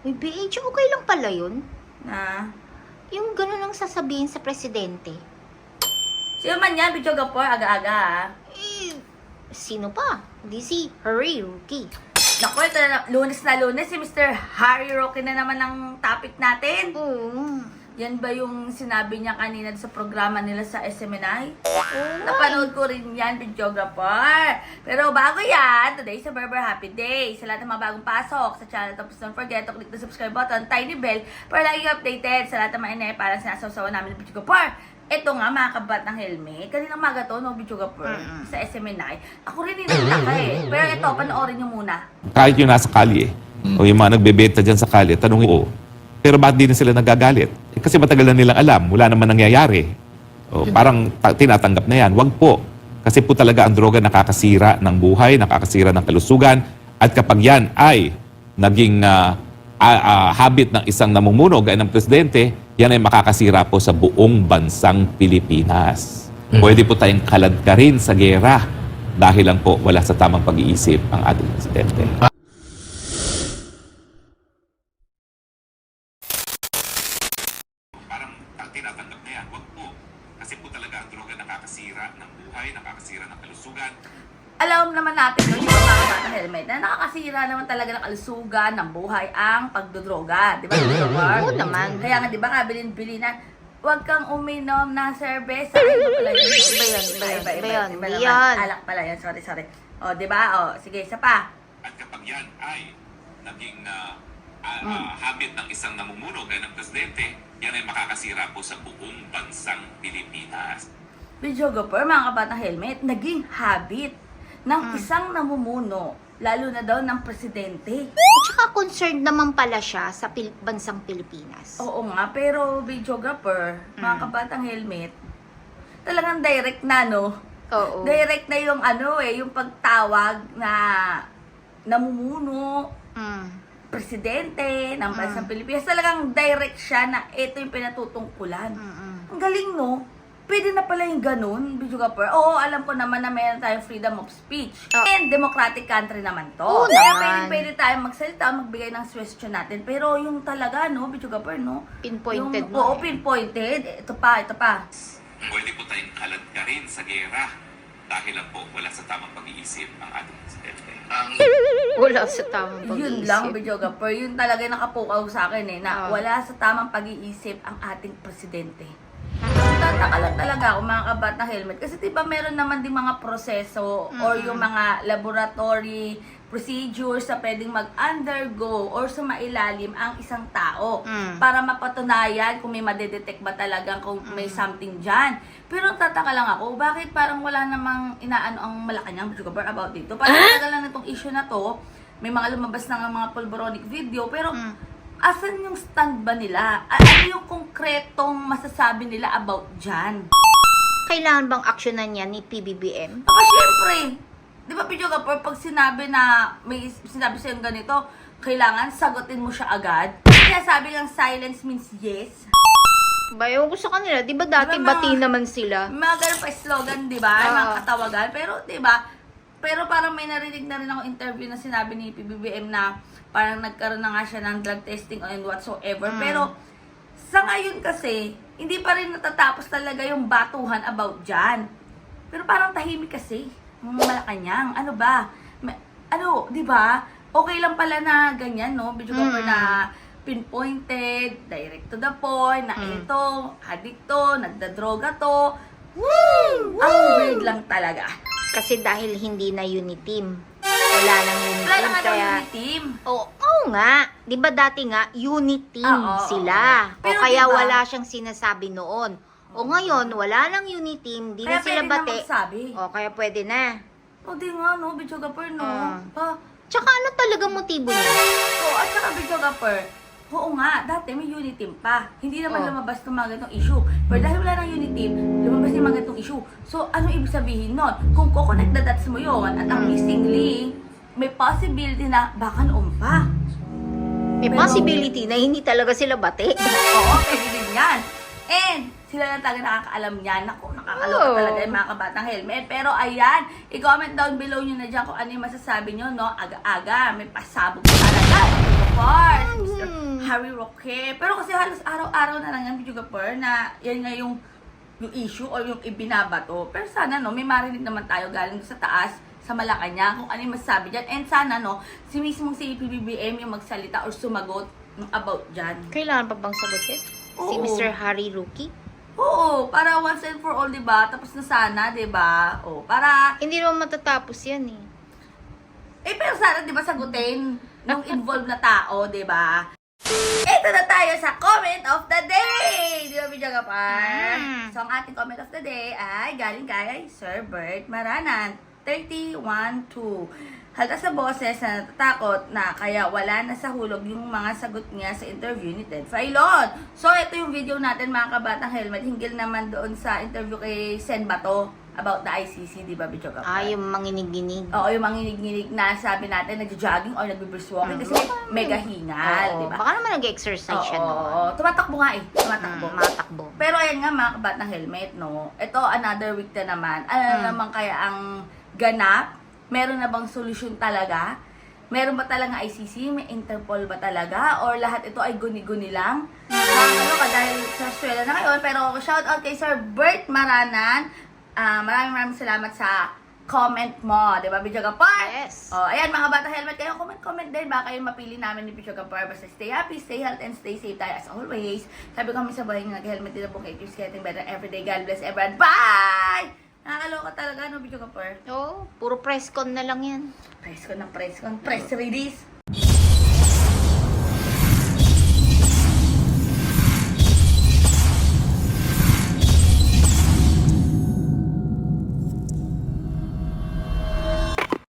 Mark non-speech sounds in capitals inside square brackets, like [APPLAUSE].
Uy, BH, okay lang pala yun. Na? Yung ganun ang sasabihin sa presidente. Sino man yan, Bicho Gapor, aga-aga ah. Eh, sino pa? Hindi si Hurry Rookie. Naku, ito na, lunes na lunes, si Mr. Harry Roque na naman ang topic natin. Oo. Yan ba yung sinabi niya kanina sa programa nila sa SMNI? Oo. Napanood ko rin yan, videographer. Pero bago yan, today is a Berber Happy Day. Sa lahat ng mga bagong pasok sa channel, tapos don't forget to click the subscribe button, tiny bell, para lagi updated sa lahat ng mga inay para sinasawsawan namin ng videographer. Ito nga, mga kabat ng helmet. Kanina maga to, no, videographer, Mm-mm. sa SMNI. Ako rin ninataka eh. Pero ito, panoorin niyo muna. kahit yung nasa kalye, o yung mga nagbebenta dyan sa kalye, tanongin ko, pero ba't di na sila nagagalit? Eh, kasi matagal na nilang alam, wala naman nangyayari. O, parang ta- tinatanggap na yan. Wag po. Kasi po talaga ang droga nakakasira ng buhay, nakakasira ng kalusugan, at kapag yan ay naging ah, ah, ah, habit ng isang namumuno, gaya ng presidente, yan ay makakasira po sa buong bansang Pilipinas. Pwede po tayong kalad ka rin sa gera dahil lang po wala sa tamang pag-iisip ang ating presidente. Parang tinatanggap na yan. Wag po. Kasi po talaga ang droga nakakasira ng buhay, nakakasira ng kalusugan. alam naman natin no, yung mga bata helmet na nakakasira naman talaga ng kalusugan, ng buhay, ang pagdodroga. Di ba? Oo naman. Kaya nga, di ba, kabilin-bili na, huwag kang uminom ng cerveza. Ay, iba pala yun. Iba yun, iba yun, iba yun, iba yun. Alak pala yun, sorry, sorry. O, di ba? O, sige, isa pa. At kapag yan ay naging ah, ah, ah, habit ng isang namumuno, gaya ng presidente, yan ay makakasira po sa buong bansang Pilipinas. Videographer, mga kabatang helmet, naging habit ng isang namumuno, lalo na daw ng presidente. At saka concerned naman pala siya sa Pil- bansang Pilipinas. Oo nga, pero videographer, mga Mm. kabatang helmet, talagang direct na, no? Oo. Direct na yung ano eh, yung pagtawag na namumuno, Mm. Presidente ng bansang Mm. Pilipinas. Talagang direct siya na ito yung pinatutungkulan. Mm-mm. Ang galing, no? Pwede na pala yung ganun, videographer. Oo, alam ko naman na mayroon tayong freedom of speech. Oh. And democratic country naman to. Oo Kaya naman. pwede, pwede tayong magsalita, magbigay ng suggestion natin. Pero yung talaga, no, videographer, no? Pinpointed yung, mo. Oo, eh. pinpointed. Ito pa, ito pa. Pwede po tayong kalad ka rin sa gera dahil lang po wala sa tamang pag-iisip ang ating presidente. Ang Wala sa tamang pag-iisip. Yun lang, videographer. Yun talaga yung nakapukaw sa akin eh, na Oo. wala sa tamang pag-iisip ang ating presidente. Tataka lang talaga ako mga kabat na helmet. Kasi di ba meron naman din mga proseso or Mm-mm. yung mga laboratory procedures na pwedeng mag-undergo or sumailalim ang isang tao Mm. para mapatunayan kung may madedetect ba talaga kung may something dyan. Pero tataka lang ako, bakit parang wala namang inaano ang Malacanang Sugar about dito? Parang tagal lang itong issue na to. May mga lumabas na mga pulboronic video, pero Mm. Asan yung stand ba nila? Ano yung konkretong masasabi nila about dyan? Kailangan bang aksyonan niya ni PBBM? Baka syempre, di ba Pidyo Gapor, pag sinabi na may sinabi sa'yo ganito, kailangan sagutin mo siya agad. Kaya sabi ng silence means yes. Bayo ko sa kanila. Di ba dati Di ba, bati mga- naman sila? Mga ganun pa slogan, di ba? Oo. Mga katawagan. Pero, di ba? Pero parang may narinig na rin ako interview na sinabi ni PBBM na parang nagkaroon na nga siya ng drug testing and whatsoever. Mm. Pero, sa ngayon kasi, hindi pa rin natatapos talaga yung batuhan about dyan. Pero parang tahimik kasi. Mga Malacanang. Ano ba? Ma- ano, di ba? Okay lang pala na ganyan, no? Video Mm. na pinpointed, direct to the point, na Mm. ito, addict to, nagdadroga to. Woo! Ang weird lang talaga. Kasi dahil hindi na unity team. Wala nang unity Wala na nga daw Kaya, yung team. Oo, oo nga. Di ba dati nga, unit team Oo, oo, sila. oo. O Pero kaya diba- wala siyang sinasabi noon. O ngayon, wala nang unit team, di Kaya na sila pwede na bate. magsabi. O kaya pwede na. O di nga, no? Video no? Ah. Pa, Tsaka ano talaga motibo niya? Oo, at saka video Oo nga, dati may unit team pa. Hindi naman Oh. lumabas ng mga ganitong issue. Pero dahil wala ng unit team, lumabas yung mga ganitong issue. So, ano ibig sabihin nun? Kung kukonect the dots mo yon at ang Mm. missing link, may possibility na baka noon pa. May Pero- possibility na hindi talaga sila bate. Oo, pwede din yan. And, sila lang talaga nakakaalam niyan. Naku, nakakaloka Oo. talaga yung mga kabatang helmet. Pero ayan, i-comment down below nyo na dyan kung ano yung masasabi nyo, no? Aga-aga, may pasabog talaga. Gapar, si Mr. Mhm. Harry Roque. Pero kasi halos araw-araw na lang yan, Video Gapar, na yan nga yung, yung issue or yung ibinabato. Pero sana, no, may marinig naman tayo galing sa taas sa Malacanang kung ano yung masasabi dyan. And sana, no, si mismong si PBBM yung magsalita or sumagot about dyan. Kailangan pa bang sagutin? Si Oo. Mr. Harry Rookie? Oo, para once and for all, di ba? Tapos na sana, di ba? O, para Hindi naman matatapos yan eh. Eh, pero sana, di ba, sagutin [LAUGHS] ng involved na tao, di ba? Ito na tayo sa comment of the day! Di ba, Bidyo Gapar? Mm. So, ang ating comment of the day ay galing kay Sir Bert Maranan. 31-2. Halata sa boses na natatakot na kaya wala na sa hulog yung mga sagot niya sa interview ni Ted Filon. So, ito yung video natin mga kabatang helmet. Hinggil naman doon sa interview kay Sen Bato about the ICC, di ba, Bidyo Gapar? Ah, yung manginig-ginig. Oo, yung manginig-nginig na sabi natin, nag-jogging or nag-brisk walking kasi mega hingal, Oo, di ba? Baka naman nag-exercise siya Oo, noon. tumatakbo nga eh, tumatakbo. Mm, matakbo. Pero ayan nga mga kabat ng helmet, no? Ito, another week na naman. Ano Mm. naman kaya ang ganap? Meron na bang solusyon talaga? Meron ba talaga ICC? May Interpol ba talaga? Or lahat ito ay guni-guni lang? Ano ka dahil sa Australia na ngayon. Pero shout out kay Sir Bert Maranan. Ah, maraming maraming salamat sa comment mo. Di ba, Bidyo Gapar? Yes. Oh, ayan mga bata helmet kayo, comment-comment din. Baka yung mapili namin ni Picho Gapar. Basta stay happy, stay healthy, and stay safe tayo as always. Sabi kami sa buhay nag-helmet din po kay keeps getting better every day. God bless everyone. Bye! Nakakaloka talaga, no, Picho Gapar? Oo, puro press con na lang yan. Press ko ng press ko. Press release.